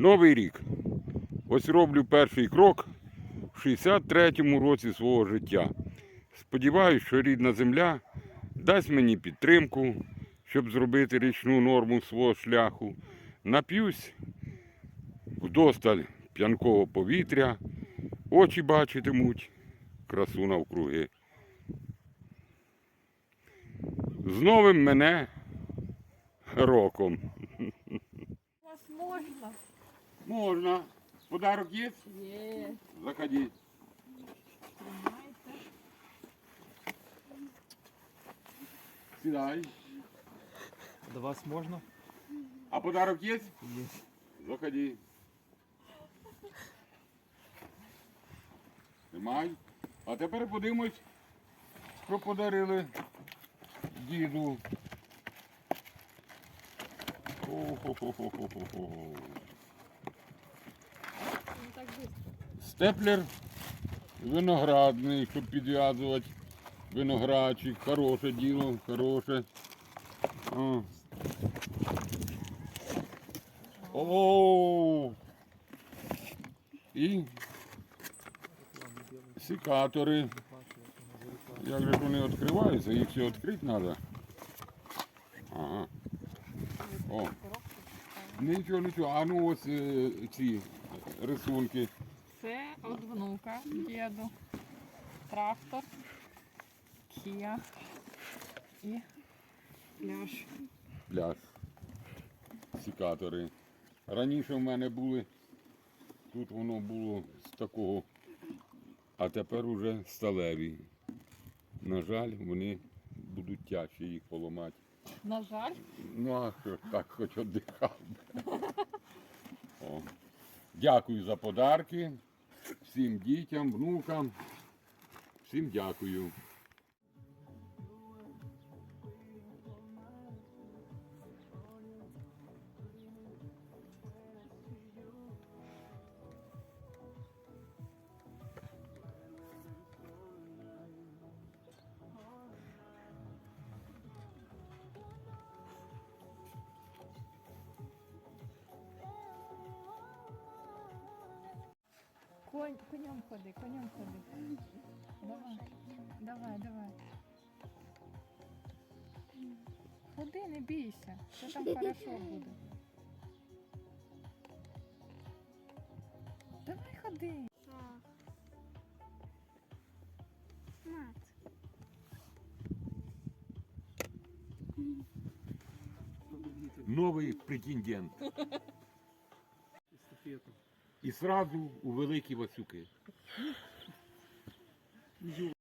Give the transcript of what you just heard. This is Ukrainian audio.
Новий рік. Ось роблю перший крок в 63-му році свого життя. Сподіваюсь, що рідна земля дасть мені підтримку, щоб зробити річну норму свого шляху. Нап'юсь вдосталь п'янкого повітря, очі бачитимуть красу навкруги. З новим мене роком. Можна? Подарок є? Є. Заходи. Тримайте. Сідай. До вас можна? А подарок є? Є. Заходи. Тримай. А тепер подивимось, що подарили діду. О-хо-хо-хо-хо-хо. Степлер виноградний, щоб підв'язувати виноградчик. Хороше діло, хороше. О. О. І секатори. Як же вони відкриваються? Їх ще відкрити треба. Ага. О. Нічого, нічого. А ну ось е, ці рисунки. Це від внука діду. Трактор. Кія. І пляж. пляж. Секатори. Раніше в мене були, тут воно було з такого, а тепер уже сталеві. На жаль, вони будуть тяжчі їх поламати. На жаль, Ну а що так хоч віддихав. Дякую за подарки. Всім дітям, внукам. Всім дякую. Конь, конем ходи, конем ходи. Давай, давай, давай. Ходи, не бійся, все там хорошо буде. Давай ходи. Мат. Новий претендент. Естафету. І зразу у великі Васюки.